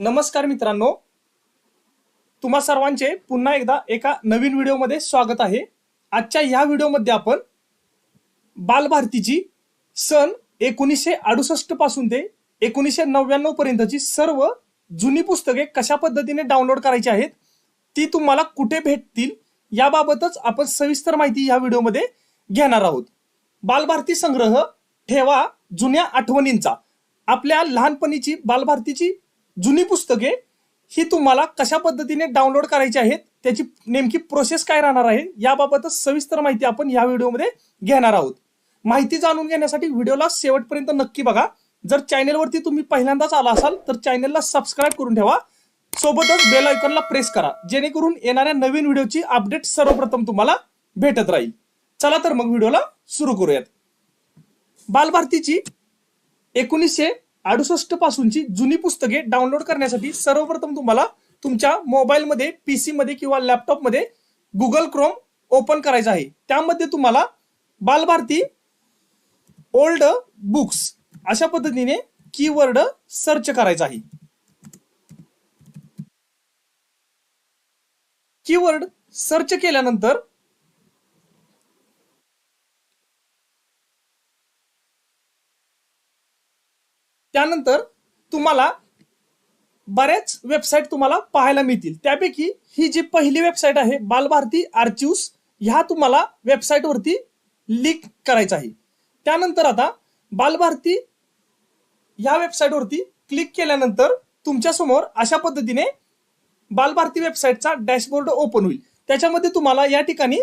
नमस्कार मित्रांनो. तुम्हा सर्वांचे पुन्हा एकदा एका नवीन व्हिडिओमध्ये स्वागत आहे. आजच्या ह्या व्हिडिओमध्ये आपण बालभारतीची सन एकोणीसशे अडुसष्टपासून ते एकोणीसशे नव्याण्णव पर्यंतची सर्व जुनी पुस्तके कशा पद्धतीने डाउनलोड करायची आहेत ती तुम्हाला कुठे भेटतील याबाबतच आपण सविस्तर माहिती या व्हिडिओमध्ये घेणार आहोत. बालभारती संग्रह ठेवा जुन्या आठवणींचा. आपल्या लहानपणीची बालभारतीची जुनी पुस्तके ही तुम्हाला कशा पद्धतीने डाउनलोड करायची आहेत त्याची नेमकी प्रोसेस काय राहणार आहे याबाबतच सविस्तर माहिती आपण या व्हिडिओमध्ये घेणार आहोत. माहिती जाणून घेण्यासाठी व्हिडिओला शेवटपर्यंत नक्की बघा. जर चॅनेलवरती तुम्ही पहिल्यांदाच आला असाल तर चॅनेलला सबस्क्राईब करून ठेवा. सोबतच बेल आयकॉनला प्रेस करा जेणेकरून येणाऱ्या नवीन व्हिडिओची अपडेट सर्वप्रथम तुम्हाला भेटत राहील. चला तर मग व्हिडिओला सुरू करूयात. बालभारतीची एकोणीसशे अडुसष्ट पासूनची जुनी पुस्तके डाउनलोड करण्यासाठी सर्वप्रथम तुम्हाला तुमच्या मोबाईलमध्ये पीसी मध्ये किंवा लॅपटॉपमध्ये गुगल क्रोम ओपन करायचं आहे. त्यामध्ये तुम्हाला बालभारती ओल्ड बुक्स अशा पद्धतीने कीवर्ड सर्च करायचा आहे. कीवर्ड सर्च केल्यानंतर त्यानंतर तुम्हाला बऱ्याच वेबसाईट तुम्हाला पाहायला मिळतील. त्यापैकी ही जी पहिली वेबसाईट आहे बालभारती आर्चिव्स ह्या तुम्हाला वेबसाईटवरती लिंक करायचं आहे. त्यानंतर आता बालभारती ह्या वेबसाईटवरती क्लिक केल्यानंतर तुमच्यासमोर अशा पद्धतीने बालभारती वेबसाईटचा डॅशबोर्ड ओपन होईल. त्याच्यामध्ये तुम्हाला या ठिकाणी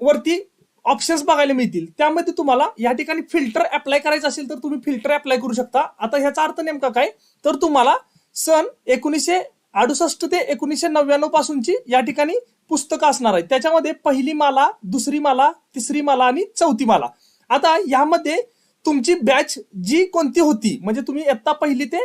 वरती ऑप्शन्स बघायला मिळतील. त्यामध्ये तुम्हाला या ठिकाणी फिल्टर अप्लाय करायचं असेल तर तुम्ही फिल्टर अप्लाय करू शकता. आता ह्याचा अर्थ नेमका काय? तर तुम्हाला सन एकोणीसशे अडुसष्ट ते एकोणीसशे नव्याण्णव पासूनची या ठिकाणी पुस्तकं असणार आहेत. त्याच्यामध्ये पहिली माला दुसरी माला तिसरी माला आणि चौथी माला. आता यामध्ये तुमची बॅच जी कोणती होती? म्हणजे तुम्ही इयत्ता पहिली ते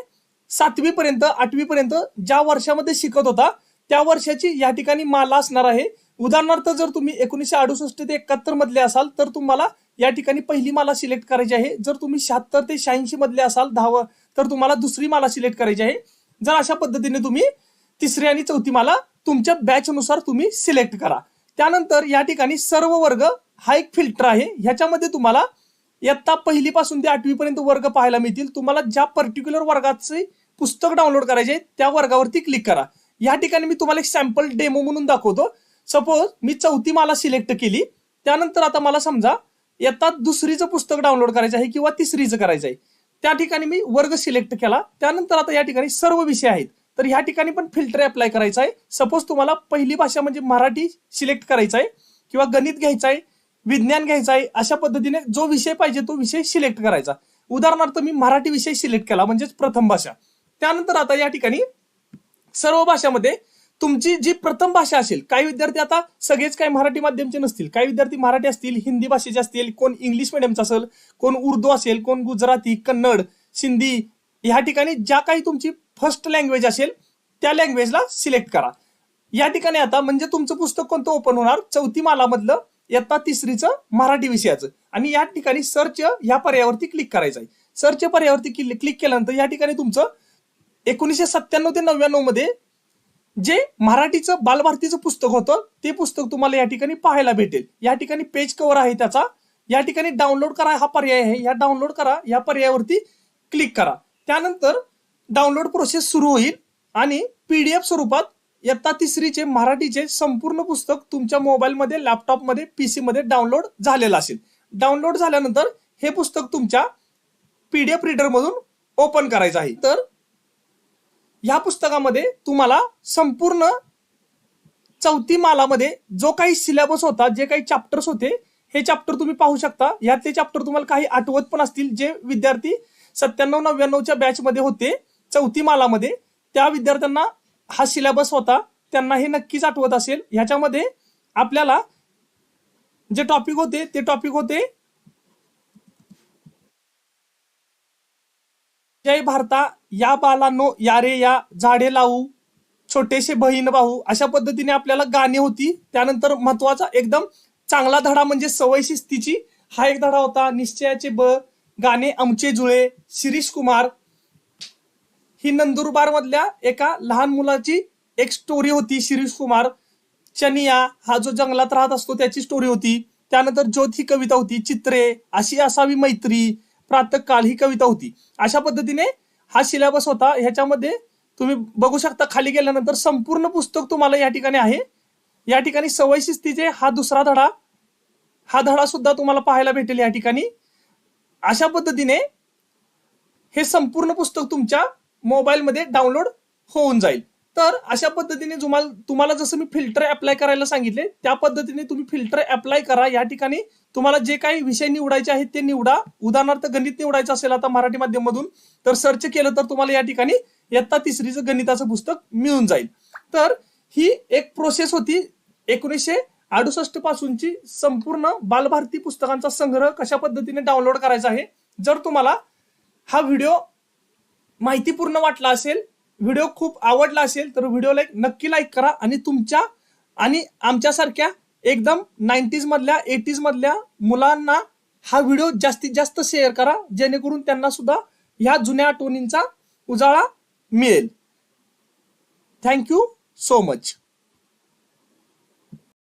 सातवी पर्यंत आठवी पर्यंत ज्या वर्षामध्ये शिकत होता त्या वर्षाची या ठिकाणी माला असणार आहे. उदाहरणार्थ जर तुम्ही एकोणीसशे अडुसष्ट ते एकाहत्तर मधले असाल तर तुम्हाला या ठिकाणी पहिली माला सिलेक्ट करायची आहे. जर तुम्ही शहात्तर ते शहाऐंशी मधले असाल दहावं तर तुम्हाला दुसरी माला सिलेक्ट करायची आहे. जर अशा पद्धतीने तुम्ही तिसरी आणि चौथी माला तुमच्या बॅच नुसार तुम्ही सिलेक्ट करा. त्यानंतर या ठिकाणी सर्व वर्ग हा एक फिल्टर आहे. ह्याच्यामध्ये तुम्हाला इयत्ता पहिलीपासून ते आठवीपर्यंत वर्ग पाहायला मिळतील. तुम्हाला ज्या पर्टिक्युलर वर्गाचे पुस्तक डाउनलोड करायचे आहे त्या वर्गावरती क्लिक करा. या ठिकाणी मी तुम्हाला एक सॅम्पल डेमो म्हणून दाखवतो. सपोज मी चौथी माला सिलेक्ट केली त्यानंतर आता मला समजा येतात दुसरीचं पुस्तक डाउनलोड करायचं आहे किंवा तिसरीचं करायचं आहे. त्या ठिकाणी मी वर्ग सिलेक्ट केला त्यानंतर आता या ठिकाणी सर्व विषय आहेत. तर ह्या ठिकाणी पण फिल्टर अप्लाय करायचा आहे. सपोज तुम्हाला पहिली भाषा म्हणजे मराठी सिलेक्ट करायचा आहे किंवा गणित घ्यायचं आहे विज्ञान घ्यायचं आहे अशा पद्धतीने जो विषय पाहिजे तो विषय सिलेक्ट करायचा. उदाहरणार्थ मी मराठी विषय सिलेक्ट केला म्हणजेच प्रथम भाषा. त्यानंतर आता या ठिकाणी सर्व भाषामध्ये तुमची जी प्रथम भाषा असेल काही विद्यार्थी आता सगळेच काही मराठी माध्यमचे नसतील. काही विद्यार्थी मराठी असतील हिंदी भाषेचे असतील कोण इंग्लिश मिडियमचा असेल कोण उर्दू असेल कोण गुजराती कन्नड सिंधी ह्या ठिकाणी ज्या काही तुमची फर्स्ट लँग्वेज असेल त्या लँग्वेजला सिलेक्ट करा. या ठिकाणी आता म्हणजे तुमचं पुस्तक कोणतं ओपन होणार? चौथी मालामधलं इयत्ता तिसरीचं मराठी विषयाचं. आणि या ठिकाणी सर्च या पर्यायावरती क्लिक करायचं आहे सर्च पर्यायावरती क्लिक केल्यानंतर या ठिकाणी तुमचं एकोणीसशे सत्त्याण्णव ते नव्याण्णवमध्ये जे मराठीचं बालभारतीचं पुस्तक होतं ते पुस्तक तुम्हाला या ठिकाणी पाहायला भेटेल. या ठिकाणी पेज कव्हर आहे त्याचा. या ठिकाणी डाउनलोड करा हा पर्याय आहे. या डाउनलोड करा या पर्यायावरती क्लिक करा. त्यानंतर डाउनलोड प्रोसेस सुरू होईल आणि पीडीएफ स्वरूपात इयत्ता तिसरीचे मराठीचे संपूर्ण पुस्तक तुमच्या मोबाईलमध्ये लॅपटॉपमध्ये पीसी मध्ये डाउनलोड झालेलं असेल. डाउनलोड झाल्यानंतर हे पुस्तक तुमच्या पीडीएफ एफ मधून ओपन करायचं आहे. तर या पुस्तकामध्ये तुम्हाला संपूर्ण चौथी मालामध्ये जो काही सिलेबस होता जे काही चॅप्टर्स होते हे चॅप्टर तुम्ही पाहू शकता. यातले चॅप्टर तुम्हाला काही आठवत पण असतील. जे विद्यार्थी सत्त्याण्णव नव्याण्णवच्या बॅच मध्ये होते चौथी मालामध्ये त्या विद्यार्थ्यांना हा सिलेबस होता. त्यांना हे नक्कीच आठवत असेल. ह्याच्यामध्ये आपल्याला जे टॉपिक होते ते टॉपिक होते जय भारता या बालांनो या रे या झाडे लावू छोटेसे बहीण भाऊ अशा पद्धतीने आपल्याला गाणी होती. त्यानंतर महत्त्वाचा एकदम चांगला धडा म्हणजे सवय शिस्तीची. हा एक धडा होता निश्चयाचे ब गाणे आमचे जुळे शिरीष कुमार. ही नंदुरबार मधल्या एका लहान मुलाची एक स्टोरी होती शिरीष कुमार. चनिया हा जो जंगलात राहत असतो त्याची स्टोरी होती. त्यानंतर ज्योत ही कविता होती चित्रे अशी असावी मैत्री. प्रातःकाल ही कविता होती. अशा पद्धतीने हा सिलेबस होता. ह्याच्यामध्ये तुम्ही बघू शकता खाली गेल्यानंतर संपूर्ण पुस्तक तुम्हाला या ठिकाणी आहे. या ठिकाणी सवय शिस्तीचे हा दुसरा धडा हा धडा सुद्धा तुम्हाला पाहायला भेटेल या ठिकाणी. अशा पद्धतीने हे संपूर्ण पुस्तक तुमच्या मोबाईलमध्ये डाउनलोड होऊन जाईल. तर अशा पद्धतीने तुम्हाला तुम्हाला जसं मी फिल्टर अप्लाय करायला सांगितले त्या पद्धतीने तुम्ही फिल्टर अप्लाय करा. या ठिकाणी तुम्हाला जे काही विषय निवडायचे आहेत ते निवडा. उदाहरणार्थ गणित निवडायचं असेल आता मराठी माध्यमातून तर सर्च केलं तर तुम्हाला या ठिकाणी इयत्ता तिसरीचं गणिताचं पुस्तक मिळून जाईल. तर ही एक प्रोसेस होती. एकोणीसशे अडुसष्ट पासूनची संपूर्ण बालभारती पुस्तकांचा संग्रह कशा पद्धतीने डाउनलोड करायचा आहे? जर तुम्हाला हा व्हिडिओ माहितीपूर्ण वाटला असेल व्हिडिओ खूप आवडला असेल तर व्हिडिओला एक नक्की लाईक करा आणि तुमच्या आणि आमच्यासारख्या एकदम नाईन्टीज मधल्या एटीज मधल्या मुलांना हा व्हिडिओ जास्तीत जास्त शेअर करा जेणेकरून त्यांना सुद्धा ह्या जुन्या आठवणींचा उजाळा मिळेल. Thank you so much